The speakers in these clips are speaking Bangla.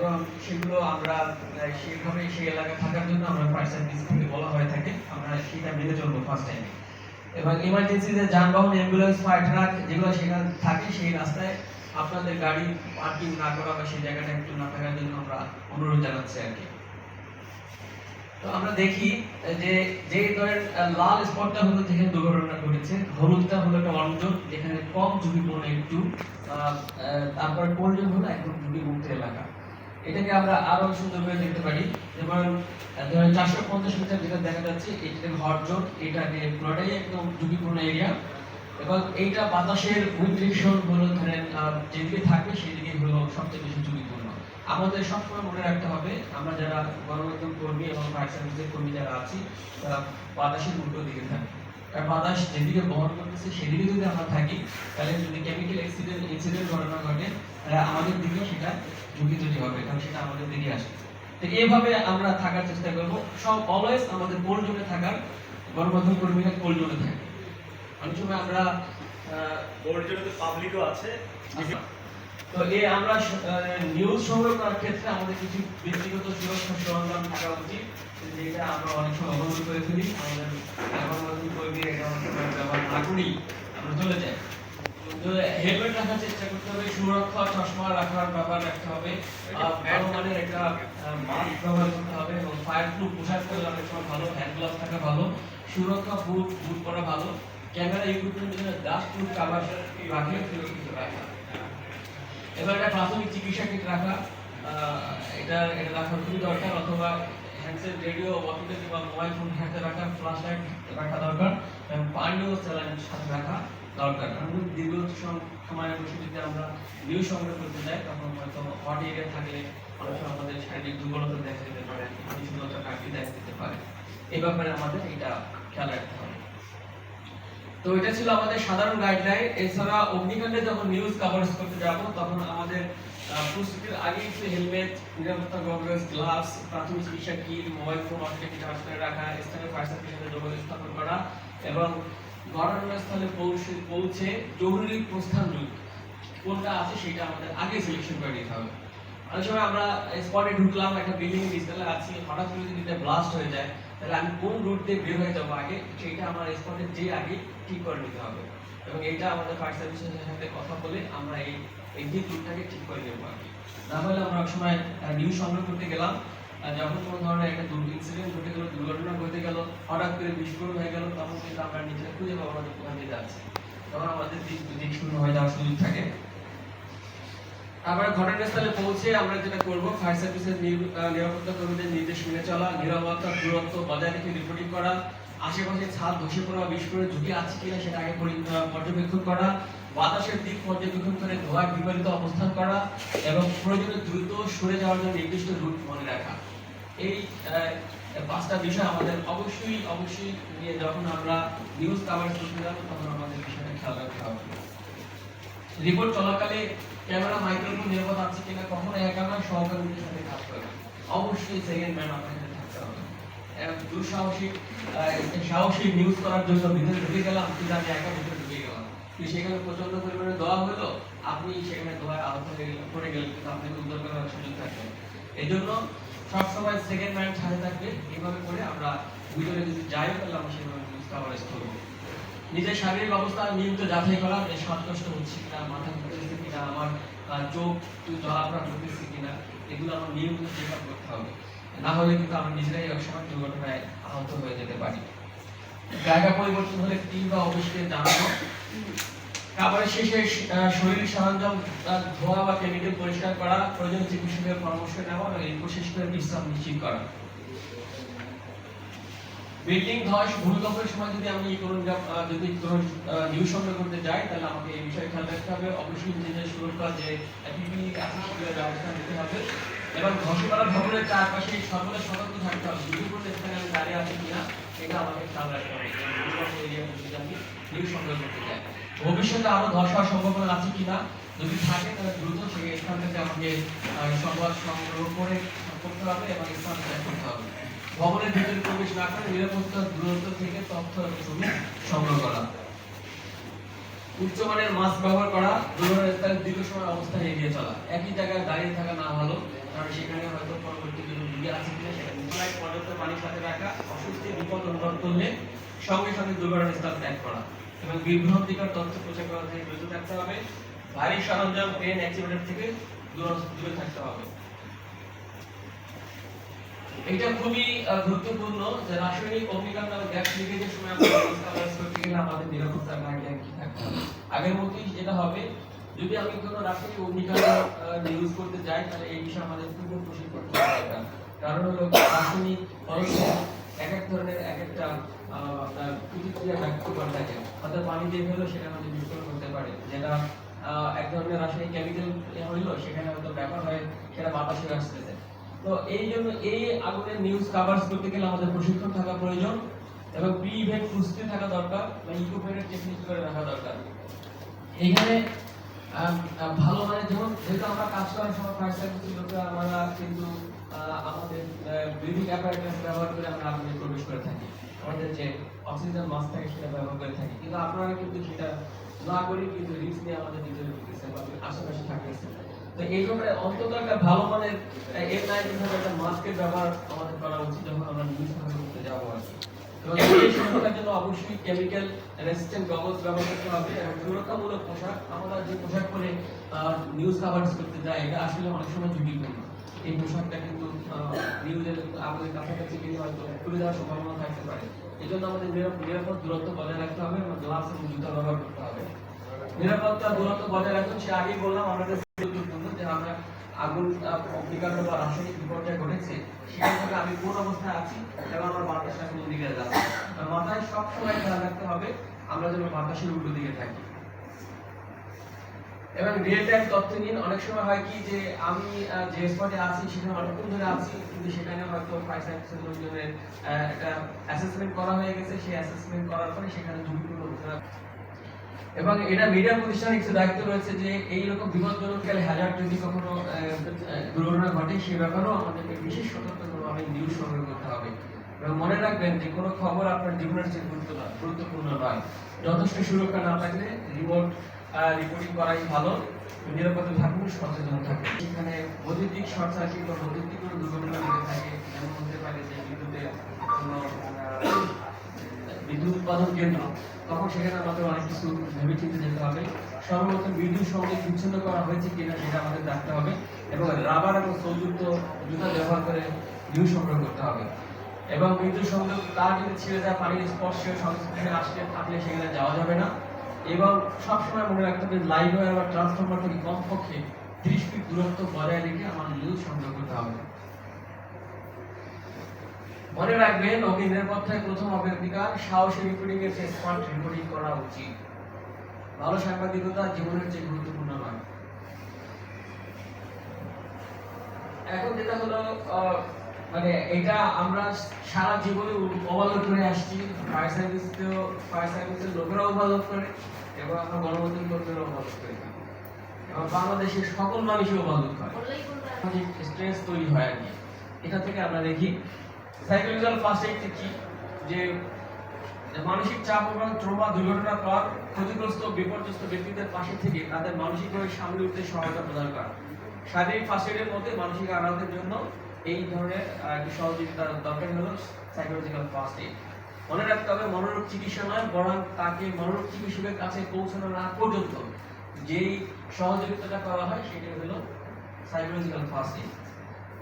এবং সেগুলো আমরা আহ, সেইভাবে সেই এলাকায় থাকার জন্য আমরা ফায়ার সার্ভিস থেকে বলা হয়ে থাকে। আমরা সেটা মেনে চলবো ফার্স্ট টাইমে এবং ইমার্জেন্সিতে যানবাহন অ্যাম্বুলেন্স ফায়ার ট্রাক যেগুলো সেখানে থাকে সেই রাস্তায় আপনাদের গাড়ি পার্কিং না করা বা সেই জায়গাটা একটু না থাকার জন্য আমরা অনুরোধ জানাচ্ছি আর কি। তো আমরা দেখি যে যে ধরেন লাল স্পটটা হলো যেখানে দুর্ঘটনা ঘটেছে হলুদটা হলো একটা অঞ্চল যেখানে কম ঝুঁকিপূর্ণ একটু তারপরে কোল্ডজন হলো একদম ঝুঁকিমুক্ত এলাকা। এটাকে আমরা আরও সুন্দর করে দেখতে পারি। যেমন ধরেন চারশো পঞ্চাশ মিটার যেটা দেখা যাচ্ছে, এটাকে হট জোন, এটাকে পুরোটাই একদম ঝুঁকিপূর্ণ এরিয়া এবং এইটা বাতাসের উইন্ড্রিকশন হলো, ধরেন যেদিকে থাকবে সেদিকে হলো সবচেয়ে বেশি ঝুঁকিপূর্ণ। আমাদের সবসময় মনে রাখতে হবে, আমরা যারা গণমাধ্যম কর্মী এবং ফায়ার সার্ভিসের কর্মী যারা আছি, তারা বাতাসের উল্টো দিকে থাকি। আর বাতাস যেদিকে বহন করতেছে, সেদিকে যদি আমরা থাকি, তাহলে যদি কেমিক্যাল অ্যাক্সিডেন্ট ইনসিডেন্ট ঘটনা ঘটে, তাহলে আমাদের দিকে সেটা ঝুঁকি তৈরি হবে কারণ সেটা আমাদের দিকে আসে তো এইভাবে আমরা থাকার চেষ্টা করব। সব অলওয়েজ আমাদের কোল জোনে থাকার গণমাধ্যম কর্মীরা কোল জোনে থাকে। অনেক সময় আমরা বোর্ড জন্য তো পাবলিকও আছে। তো এই আমরা নিউজ সংগ্রহ করার ক্ষেত্রে আমাদের কিছু ব্যক্তিগত সুরক্ষা সরঞ্জাম থাকা উচিত যেটা আমরা অনেক সময় অবলম্বন করে ফেলি। আমাদের গণমাধ্যম কর্মী এটা অনেক সময় ব্যবহার না করেই আমরা চলে যাই। হেলমেট রাখার চেষ্টা করতে হবে সুরক্ষা চশমা রাখার ব্যাপার রাখতে হবে ভালো মানের একটা মাস্ক ব্যবহার করতে হবে এবং ফায়ার প্রুফ পোশাক পরলে অনেক সময় ভালো হ্যান্ড গ্লাভস থাকা ভালো সুরক্ষা বুট বুট পরা ভালো ক্যামেরা ইকুইপমেন্টের জন্য ডাস্ট প্রুফ কাভার রাখলে সুরক্ষিত রাখা। এবার একটা প্রাথমিক চিকিৎসা কিট রাখা এটা এটা রাখা খুবই দরকার অথবা হ্যান্ডসেট রেডিও ওয়াকিটকি বা মোবাইল ফোন হাতে রাখা ফ্ল্যাশ লাইট রাখা দরকার এবং পানি ও স্যালাইন সাথে রাখা। দরকার। কারণ দীর্ঘ সম- সময় বসে যদি আমরা নিউজ সংগ্রহ করতে যাই, তখন হয়তো হট এরিয়া থাকলে অনেক সময় আমাদের শারীরিক দুর্বলতা দেখা যেতে পারে নিষ্ঠুরতা কাটি দেখা দিতে পারে। এই ব্যাপারে আমাদের এটা খেয়াল রাখতে হবে। তো এটা ছিল আমাদের সাধারণ গাইডলাইন এছাড়া অগ্নিকাণ্ডে যখন নিউজ কভারেজ করতে যাব, তখন আমাদের প্রস্তুতির আগে কিছু হেলমেট নিরাপত্তা গগলস গ্লাভস প্রাথমিক চিকিৎসা কিট মোবাইল ফোন অটোকে রাখা, স্থানীয় ফায়ার সার্ভিসের যোগাযোগ স্থাপন করা এবং ঘটনাস্থলে পৌঁছে পৌঁছে জরুরি প্রস্থান রুট কোনটা আছে সেটা আমাদের আগে সিলেকশন করে নিতে হবে। অনেক সময় আমরা স্পটে ঢুকলাম, একটা বিল্ডিং বিস্তারে আছি, হঠাৎ করে যদি এটা ব্লাস্ট হয়ে যায়, তাহলে আমি কোন রুট দিয়ে বের হয়ে যাব আগে, সেটা আমার স্পটে যে আগে ঠিক করে নিতে হবে। এবং এটা আমাদের ফায়ার সার্ভিসের সাথে কথা বলে আমরা এই এক্সিট রুটটাকে ঠিক করে নেব আগে। না হলে আমরা এক সময় নিউজ সংগ্রহ করতে গেলাম যখন কোনো ধরনের একটা ইনসিডেন্ট ঘটে গেল, দুর্ঘটনা ঘটে গেল, হঠাৎ করে বিস্ফোরণ হয়ে গেল, তখন কিন্তু আমরা নিজেরা খুঁজে পাবো যে কোথায় দিয়ে যাচ্ছে তখন আমাদের দিক দিক শূন্য হয়ে যাওয়ার সুযোগ থাকে। আবার ঘটনাস্থলে পৌঁছে আমরা যেটা করব ফায়ার সার্ভিসের নিরাপত্তা কর্মীদের নির্দেশ মেনে চলা, নিরাপত্তা, দূরত্ব বজায় রেখে রিপোর্টিং করা, আশেপাশে ছাদ ধসে পড়া, বিস্ফোরণের ঝুঁকি আছে কিনা সেটা আগে পরি- পর্যবেক্ষণ করা, বাতাসের দিক পর্যবেক্ষণ করে ধোয়ার বিপরীত অবস্থান করা, এবং প্রয়োজনে দ্রুত সরে যাওয়ার জন্য নির্দিষ্ট রুট মনে রাখা। এই পাঁচটা বিষয় আমাদের অবশ্যই অবশ্যই নিয়ে যখন আমরা নিউজ কাভারেজ করতে যাব, তখন আমাদের বিষয়টা খেয়াল রাখতে হবে। রিপোর্ট চলাকালে ক্যামেরা মাইক্রোফোন নিরাপদ আছে কিনা, কখনো একা নয়, সহকর্মীদের সাথে কাজ করে অবশ্যই সেকেন্ড ম্যান আপনাকে থাকতে হবে। দুঃসাহসিক সাহসী নিউজ করার জন্য ভিতরে ঢুকে গেলাম, কিন্তু আমি একা ভিতরে ঢুকে গেলাম। সেখানে প্রচণ্ড পরিমাণে দোয়া হলো, আপনি সেখানে দোয়ায় আহত হয়ে গেলেন, পড়ে গেলেন, কিন্তু আপনাকে উদ্ধার করার সুযোগ থাকবে। এই জন্য সবসময় সেকেন্ড ম্যান সাথে থাকবে, এইভাবে করে আমরা ভিতরে যদি যাই, তাহলে আমরা সেভাবে কাভারেজ করব। নিজের শারীরিক অবস্থা নিয়মিত যাচাই করা, যে শ্বাসকষ্ট হচ্ছে কিনা, মাথা ঘুরতেছে কিনা, আমার চোখ জলাপড়া করতেছে কিনা, এগুলো আমার নিয়মিত চেক আপ করতে হবে। না হলে কিন্তু আমরা নিজেরাই এক সময় দুর্ঘটনায় আহত হয়ে যেতে পারি। জায়গা পরিবর্তন হলে টিম বা অফিসকে জানানো খাবারের শেষে শরীর সরঞ্জাম ধোয়া বা কেমিক্যাল পরিষ্কার করা প্রয়োজন চিকিৎসকের পরামর্শ নেওয়া এবং রিপোর্ট শেষ করে বিশ্রাম নিশ্চিত করা। বিল্ডিং ধস ভূমিকম্পের সময় যদি আমি যদি কোনো নিউজ সংগ্রহ করতে যাই, তাহলে আমাকে এই বিষয়ে খেয়াল রাখতে হবে। অবশ্যই নিজেদের সুরক্ষা যে আছে ব্যবস্থা নিতে হবে। এবং ভবনের চারপাশে সকলে সতর্ক থাকতে হবে। আমি দাঁড়িয়ে আছি কিনা এটা আমাকে খেয়াল রাখতে হবে। নিউজ সংগ্রহ করতে যাই। ভবিষ্যতে আরও ধস হওয়ার সম্ভাবনা আছে কিনা? যদি থাকে, তাহলে দ্রুত সেই স্থান থেকে আমাকে সংবাদ সংগ্রহ করে করতে হবে এবং স্থান ত্যাগ করতে হবে। ভবনের ভিতরে প্রবেশ না করে নিরাপত্তার দূরত্ব থেকে তথ্য এবং ছবি সংগ্রহ করা। উচ্চমানের মাস্ক ব্যবহার করা দুর্ঘটনার স্থানে দীর্ঘ সময় অবস্থায় এগিয়ে চলা। একই জায়গায় দাঁড়িয়ে থাকা না ভালো কারণ সেখানে হয়তো পরবর্তী কোনো রুগী আছে কিনা সেটা পর্যাপ্ত পানির সাথে রাখা অসুস্থ বিপদ অনুভব করলে সঙ্গে সঙ্গে দুর্ঘটনা স্থান ত্যাগ করা। এবং বিভ্রান্তিকর তথ্য প্রচার করা থেকে বিরত থাকতে হবে। ভারী সরঞ্জাম ট্রেন অ্যাক্সিডেন্ট থেকে দূরে থাকতে হবে। এটা খুবই গুরুত্বপূর্ণ যে রাসায়নিক অগ্নিকাণ্ড গ্যাস লিকেজের সময় আমরা আমাদের নিরাপত্তার গাইডলাইন কি থাকতে হবে আগের মতোই যেটা হবে, যদি আমি কোনো রাসায়নিক অগ্নিকাণ্ড ইউজ করতে যাই, তাহলে এই বিষয়ে আমাদের পূর্ব প্রশিক্ষণ কারণ হলো রাসায়নিক এক এক ধরনের এক একটা আপনার প্রতিক্রিয়া ব্যক্ত করে থাকে। অর্থাৎ পানি দিয়ে ফেলো সেটা আমাদের বিস্ফোরণ করতে পারে। যেটা এক ধরনের রাসায়নিক কেমিক্যাল হইল, সেখানে হয়তো ব্যাপার হয়, সেটা বাতাসে আসতেছে। তো এই জন্য এই আগুনের নিউজ কাভার্স করতে গেলে আমাদের প্রশিক্ষণ থাকা প্রয়োজন এবং প্রি ইভেন্ট প্রস্তুতি থাকা দরকার বা ইকুইপমেন্টের টেকনিক করে রাখা দরকার। এখানে ভালো মানে যেমন, যেহেতু আমরা কাজ করার সময় ফায়ার সার্ভিসের লোকরা আমরা কিন্তু আমাদের ব্রিদিং অ্যাপারেটাস ব্যবহার করে আমরা আগুনে প্রবেশ করে থাকি। আমাদের যে অক্সিজেন মাস্ক থাকে, সেটা ব্যবহার করে থাকি। কিন্তু আপনারা কিন্তু সেটা না করে কিন্তু রিস্ক নিয়ে আমাদের ভিতরে ঢুকতেছে বা আশেপাশে থাকতেছে তো এই জন্য অন্তত একটা ভালো মানের এর নাইনটিন একটা মাস্কের ব্যবহার আমাদের করা উচিত, যখন আমরা কভার করতে যাব আর কি। করতে এই পোশাকটা কিন্তু আমাদের কাছাকাছি গেলে সম্ভাবনা থাকতে পারে। এই জন্য আমাদের নিরাপদ দূরত্ব বজায় রাখতে হবে এবং গ্লাভস এবং জুতা ব্যবহার করতে হবে। নিরাপত্তা, দূরত্ব বজায় রাখুন। সে আগেই বললাম আমাদের যে আমরা আগুন অগ্নিকাণ্ড বা রাসায়নিক বিপর্যয় ঘটেছে, সেখান থেকে আমি কোন অবস্থায় আছি এবং আমার বাতাসটা কোন দিকে যাচ্ছে? মাথায় সবসময় খেয়াল রাখতে হবে, আমরা যেন বাতাসের উল্টো দিকে থাকি। এবং রিয়েল টাইম তথ্য নিন অনেক সময় হয় কি যে আমি যে স্পটে আছি, সেখানে অনেকক্ষণ ধরে আছি, কিন্তু সেখানে হয়তো ফায়ার সার্ভিসের লোকজনের একটা অ্যাসেসমেন্ট করা হয়ে গেছে। সেই অ্যাসেসমেন্ট করার পরে সেখানে ঝুঁকিপূর্ণ ঘটনা। এবং এটা মিডিয়া প্রতিষ্ঠানের কিছু দায়িত্ব রয়েছে যে এই রকম বিপজ্জনক কালে হ্যাজার্ড যদি কখনো দুর্ঘটনা ঘটে, সে ব্যাপারেও আমাদেরকে বিশেষ সতর্কভাবে নিউজ সংগ্রহ করতে হবে। এবং মনে রাখবেন যে কোনো খবর আপনার জীবনের চেয়ে গুরুত্ব গুরুত্বপূর্ণ নয়। যথেষ্ট সুরক্ষা না থাকলে রিমোট রিপোর্টিং করাই ভালো। নিরাপদে থাকুন, সচেতন থাকুন। এখানে বৈদ্যুতিক শর্ট সার্কিট বা বৈদ্যুতিক কোনো দুর্ঘটনা ঘটে থাকে যেমন হতে পারে যে বিদ্যুতের কোনো বিদ্যুৎ উৎপাদন কেন্দ্র, তখন সেখানে আমাদের অনেক কিছু ভেবে চিন্তে যেতে হবে। সর্বপ্রথম বিদ্যুৎ সংযোগ বিচ্ছিন্ন করা হয়েছে কিনা সেটা আমাদের দেখতে হবে এবং রাবার এবং সৌযুক্ত জুতা ব্যবহার করে বিদ্যুৎ সংগ্রহ করতে হবে। এবং বিদ্যুৎ সংযোগ তার যদি ছিঁড়ে যায় পানির স্পর্শে সংস্পর্শে আসতে থাকলে সেখানে যাওয়া যাবে না। এবং সবসময় মনে রাখতে হবে লাইন ওয়্যার বা ট্রান্সফরমার থেকে কমপক্ষে ত্রিশ ফিট দূরত্ব বজায় রেখে আমার নিউজ সংগ্রহ করতে হবে। মনে রাখবেন অগ্নি নিরাপত্তায় প্রথম অগ্রাধিকার, সাহসী রিপোর্টিং এর স্মার্ট রিপোর্টিং করা উচিত। ভালো সাংবাদিকতা জীবনের চেয়ে গুরুত্বপূর্ণ নয়। এখন যেটা হলো মানে এটা আমরা সারা জীবনে ওভারলোড করে আসছি ফায়ার সার্ভিসকেও ফায়ার সার্ভিসের লোকেরা ওভারলোড করে। এবং আমরা ওভারলোড করে এবং বাংলাদেশের সকল মানুষই করে স্ট্রেস তৈরি হয় আর কি। এটা থেকে আমরা দেখি সাইকোলজিক্যাল ফার্স্ট কি? যে মানসিক চাপ এবং ট্রমা দুর্ঘটনার পর ক্ষতিগ্রস্ত বিপর্যস্ত ব্যক্তিদের পাশে থেকে তাদের মানসিকভাবে সামলে উঠতে সহায়তা প্রদান করা। শারীরিক ফার্স্ট এইডের মধ্যে মানসিক আঘাতের জন্য এই ধরনের একটি সহযোগিতা দরকার হলো সাইকোলজিক্যাল ফার্স্ট এইড মনে রাখতে হবে, মনোরোগ চিকিৎসা নয়, বরং তাকে মনোরোগ চিকিৎসকের কাছে পৌঁছানো না পর্যন্ত। যেই সহযোগিতাটা করা হয় সেটা হলো সাইকোলজিক্যাল ফার্স্ট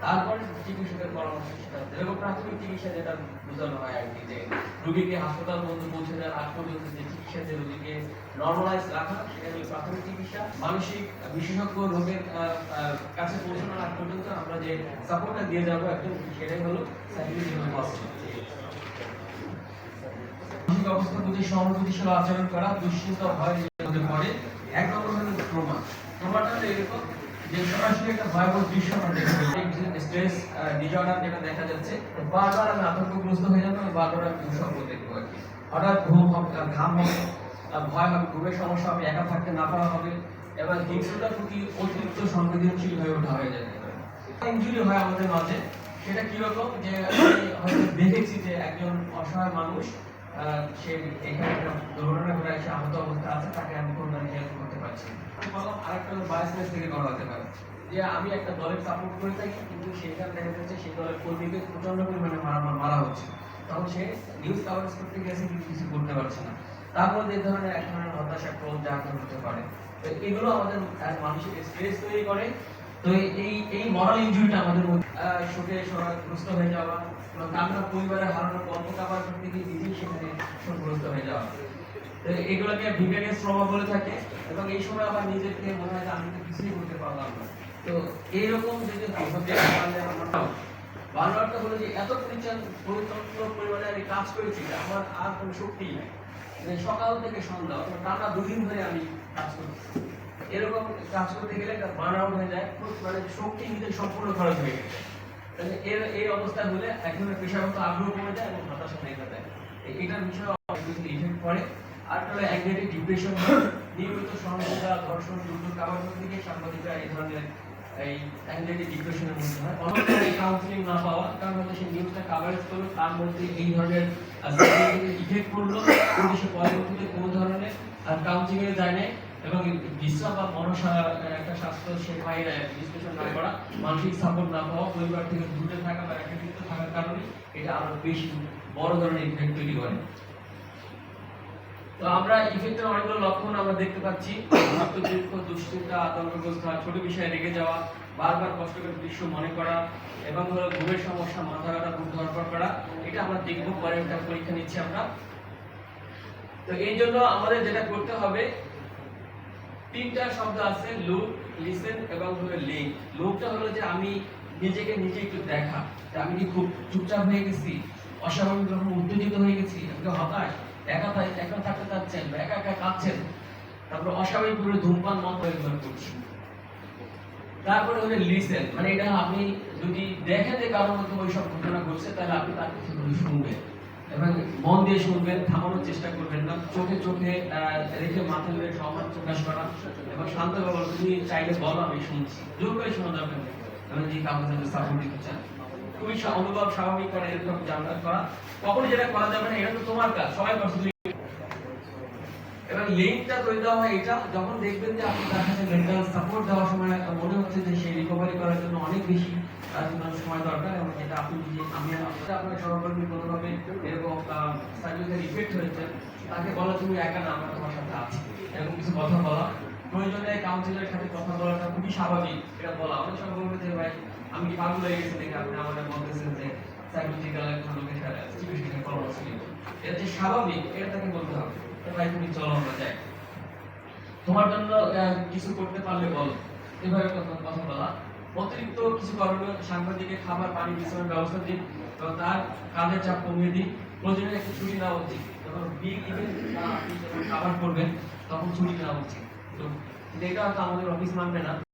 তারপরে চিকিৎসকের পরামর্শ সেটা। এবং প্রাথমিক চিকিৎসা যেটা বোঝানো হয় আর কি, যে রোগীকে হাসপাতাল পর্যন্ত পৌঁছে দেওয়ার আগ পর্যন্ত যে চিকিৎসা যে রোগীকে নর্মালাইজ রাখা, সেটা হলো প্রাথমিক চিকিৎসা। মানসিক বিশেষজ্ঞ রোগের কাছে পৌঁছানোর আগ পর্যন্ত আমরা যে সাপোর্টটা দিয়ে যাব একদম, সেটাই হলো সাইকোলজিক্যাল ফার্স্ট মানসিক অবস্থা বুঝে সহানুভূতিশীল আচরণ করা দুশ্চিন্তা ভয় মধ্যে পড়ে এক ট্রমা ট্রমাটা হলো এরকম যে সরাসরি একটা ভয়াবহ দৃশ্য আমরা দেখতে পাই স্ট্রেস ডিজঅর্ডার যেটা দেখা যাচ্ছে বারবার আমি আতঙ্কগ্রস্ত হয়ে যাব বারবার আমি দুঃস্বপ্ন দেখব আর কি। হঠাৎ ঘুম হবে আহ, ঘাম হবে ভয় হবে ঘুমের সমস্যা হবে একা থাকতে না পারা হবে এবং হিংস্রতার প্রতি অতিরিক্ত সংবেদনশীল হয়ে ওঠা হয়ে যায় ইনজুরি হয় আমাদের মাঝে সেটা কীরকম যে আমি হয়তো দেখেছি যে একজন অসহায় মানুষ সে এখানে দুর্ঘটনা আহত অবস্থা আছে, তাকে আমি করতে পারছি আমি বললাম আরেকটা থেকে করা হতে পারে। যে আমি একটা দলের সাপোর্ট করে থাকি, কিন্তু সেটা দেখা যাচ্ছে সেই দলের কর্মীকে পরিমাণে মারা মারা হচ্ছে। তখন সে নিউজ করতে গেছে, কিন্তু কিছু করতে পারছে না। তার মধ্যে এই ধরনের এক ধরনের হতাশা, ক্রোধ হতে পারে। তো এগুলো আমাদের মানসিক স্ট্রেস তৈরি করে। তো এই- এই মরাল ইনজুরিটা আমাদের শোকে গ্রস্ত হয়ে যাওয়া আমরা পরিবারে হারানোর গল্প কাবার করতে গিয়ে সেখানে শোকগ্রস্ত হয়ে যাওয়া তো এগুলোকে বিবেকের শ্রম বলে থাকে এবং এই সময় আবার নিজেকে মনে হয় যে আমি তো কিছুই করতে পারলাম না। তো এইরকম যদি বানোয়ারটা হলো যে এত পরিচান পরিতন্ত্র পরিমাণে আমি কাজ করেছি যে আমার আর কোনো শক্তি নাই। মানে সকাল থেকে সন্ধ্যা অথবা টানা দুদিন ধরে আমি কাজ করছি। এরকম কাজ করতে গেলে একটা বার্ন আউট হয়ে যায় মানে শক্তি নিজের সম্পূর্ণ খরচ হয়ে গেছে তাহলে এর এই অবস্থা হলে এক ধরনের পেশাগত আগ্রহ কমে যায় এবং হতাশা দেখা দেয় এটার বিষয়ে ইফেক্ট পড়ে আর একটা হলো অ্যাংজাইটি ডিপ্রেশন নিয়মিত সহযোগিতা ধর্ষণ দুর্যোগ কাবার গিয়ে সাংবাদিকরা এই ধরনের এই অ্যাংজাইটি ডিপ্রেশনের মধ্যে হয়। অনেক কাউন্সিলিং না পাওয়া, কারণ হচ্ছে সে নিউজটা কাভারেজ করল, তার মধ্যে এই ধরনের ইফেক্ট পড়ল। কিন্তু সে পরবর্তীতে কোনো ধরনের কাউন্সিলিং যায় নাই। এবং বিশ্রাম বা মনসা একটা স্বাস্থ্য সে না বিশ্লেষণ না করা, মানসিক সাপোর্ট না পাওয়া, পরিবার থেকে দূরে থাকা বা একাকিত্ব থাকার কারণে এটা আরও বেশি বড় ধরনের ইফেক্ট তৈরি করে। তো আমরা ইফেক্টের অনেকগুলো লক্ষণ আমরা দেখতে পাচ্ছি। আত্মদীর্ঘ, দুশ্চিন্তা, আতঙ্কগ্রস্ত, ছোট বিষয়ে রেগে যাওয়া, বারবার কষ্টকর দৃশ্য মনে করা, এবং হলো ঘুমের সমস্যা, মাথা ব্যথা, বুক ধরপড় করা, এটা আমরা দেখব, পরে একটা পরীক্ষা নিচ্ছি আমরা। তো এই জন্য আমাদের যেটা করতে হবে তিনটা শব্দ আছে লুক লিসেন এবং হলো লিঙ্ক লুকটা হলো যে আমি নিজেকে নিজে একটু দেখা। আমি কি খুব চুপচাপ হয়ে গেছি? অস্বাভাবিক রকম উত্তেজিত হয়ে গেছি, আমি কি হতাশ? একা থাক- একা থাকতে চাচ্ছেন বা একা একা কাঁদছেন? তারপর অস্বাভাবিক ভাবে ধূমপান মত পরিমাণ করছি। তারপরে হলো লিসেন মানে এটা আপনি যদি দেখেন যে কারোর মধ্যে ওইসব ঘটনা ঘটছে, তাহলে আপনি তার কিছু শুনবেন। এবং মন দিয়ে শুনবেন, থামানোর চেষ্টা করবেন না। চোখে চোখে রেখে মাথা ধরে সমাজ প্রকাশ করা এবং শান্ত ব্যবহার তুমি চাইলে বলো, আমি শুনছি। জোর করে শোনা যাবে এবং যে যাতে সাপোর্ট দিতে চান, খুবই অনুভব স্বাভাবিক করে এরকম জানলা করা। কখনো যেটা করা যাবে না, এটা তো তোমার কাজ। সবাই করছে তুমি এবং লিঙ্কটা তৈরি দেওয়া হয়। এটা যখন দেখবেন যে আপনি তার কাছে মেন্টাল সাপোর্ট দেওয়ার সময় মনে হচ্ছে যে সেই রিকভারি করার জন্য অনেক বেশি সময় দরকার এবং যেটা আপনি নিজে, আমি আপনার সহকর্মী কোনোভাবে এরকম সার্ভিসের ইফেক্ট হয়েছে, তাকে বলা তুমি একা না, আমরা তোমার সাথে আছি। এরকম কিছু কথা বলা। প্রয়োজনে কাউন্সিলরের সাথে কথা বলাটা খুবই স্বাভাবিক, এটা বলা। অনেক বলবে যে ভাই, আমি কি পাগল হয়ে গেছি দেখে আপনি আমাদের বলতেছেন যে সাইকোলজিক্যাল একজন লোকের সাথে চিকিৎসকের পরামর্শ নিতে এটা যে স্বাভাবিক, এটা তাকে বলতে হবে। ভাই তুমি চলো আমরা যাই। তোমার জন্য কিছু করতে পারলে বলো। এভাবে কথা কথা বলা। অতিরিক্ত কিছু করণীয় সাংবাদিকে খাবার, পানি, বিশ্রামের ব্যবস্থা দিন। তার কাজের চাপ কমিয়ে দিন। প্রয়োজনে একটু ছুটি নেওয়া উচিত। যখন বিগ ইভেন্ট আপনি যখন খাবার করবেন, তখন ছুটি নেওয়া উচিত। তো এটা হয়তো আমাদের অফিস মানবে না।